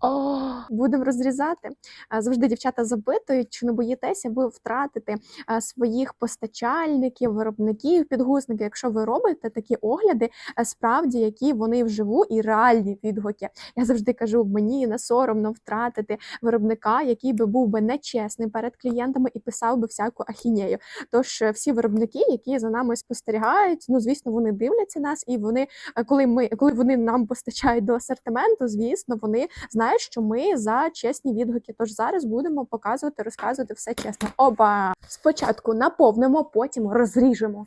О, будемо розрізати. Завжди дівчата запитують, чи не боїтеся ви втратити своїх постачальників, виробників підгузників, якщо ви робите такі огляди, справді які вони вживу і реальні відгуки. Я завжди кажу, мені не соромно втратити виробника, який би був би нечесним перед клієнтами і писав би всяку ахінею. Тож е, всі виробники, які за нами спостерігають, ну звісно, вони дивляться нас, і вони, е, коли ми коли вони нам постачають до асортименту, звісно, вони знають, що ми за чесні відгуки. Тож зараз будемо показувати, розказувати все чесно. Оба спочатку наповнимо, потім розріжемо.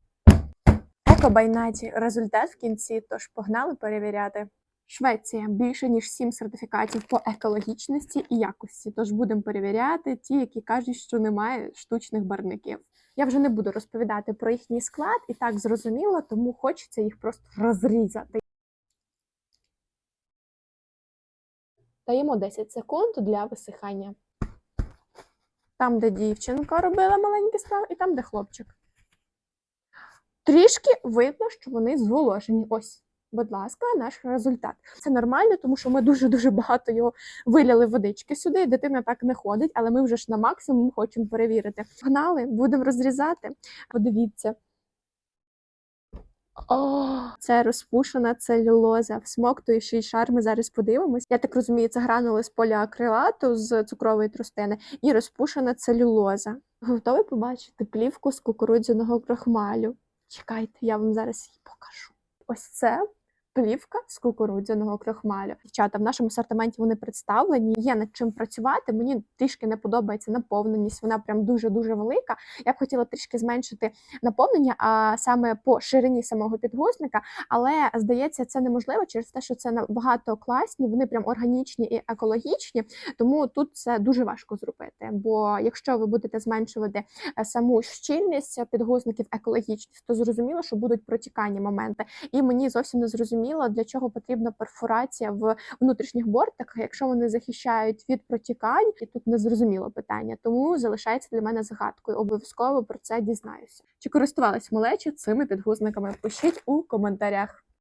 Екобайнаті результат в кінці. Тож погнали перевіряти. Швеція більше ніж 7 сертифікатів по екологічності і якості. Тож будемо перевіряти ті, які кажуть, що немає штучних барників. Я вже не буду розповідати про їхній склад, і так зрозуміло, тому хочеться їх просто розрізати. Даємо 10 секунд для висихання. Там, де дівчинка робила маленькі справи, і там, де хлопчик. Трішки видно, що вони зволожені. Ось, будь ласка, наш результат. Це нормально, тому що ми дуже-дуже багато його виляли водички сюди. Дитина так не ходить, але ми вже ж на максимум хочемо перевірити. Погнали, будемо розрізати. Подивіться. О, це розпушена целюлоза. всмоктує ще й шар. Ми зараз подивимось. Я так розумію, це гранули з поліакрилату з цукрової трустини і розпушена целюлоза. Готові побачити плівку з кукурудзяного крохмалю? Чекайте, я вам зараз її покажу. Ось це. Плівка з кукурудзяного крохмалю. Дівчата в нашому асортименті вони представлені. Є над чим працювати. Мені трішки не подобається наповненість. Вона прям дуже дуже велика. Я б хотіла трішки зменшити наповнення, а саме по ширині самого підгузника. Але здається, це неможливо через те, що це набагато класні. Вони прям органічні і екологічні. Тому тут це дуже важко зробити. Бо якщо ви будете зменшувати е, саму щільність підгузників, екологічність, то зрозуміло, що будуть протікання моменти. І мені зовсім не зрозуміло, для чого потрібна перфорація в внутрішніх бортах, якщо вони захищають від протікань, і тут незрозуміло питання. Тому залишається для мене загадкою. Обов'язково про це дізнаюся. Чи користувались малечі цими підгузниками? Пишіть у коментарях.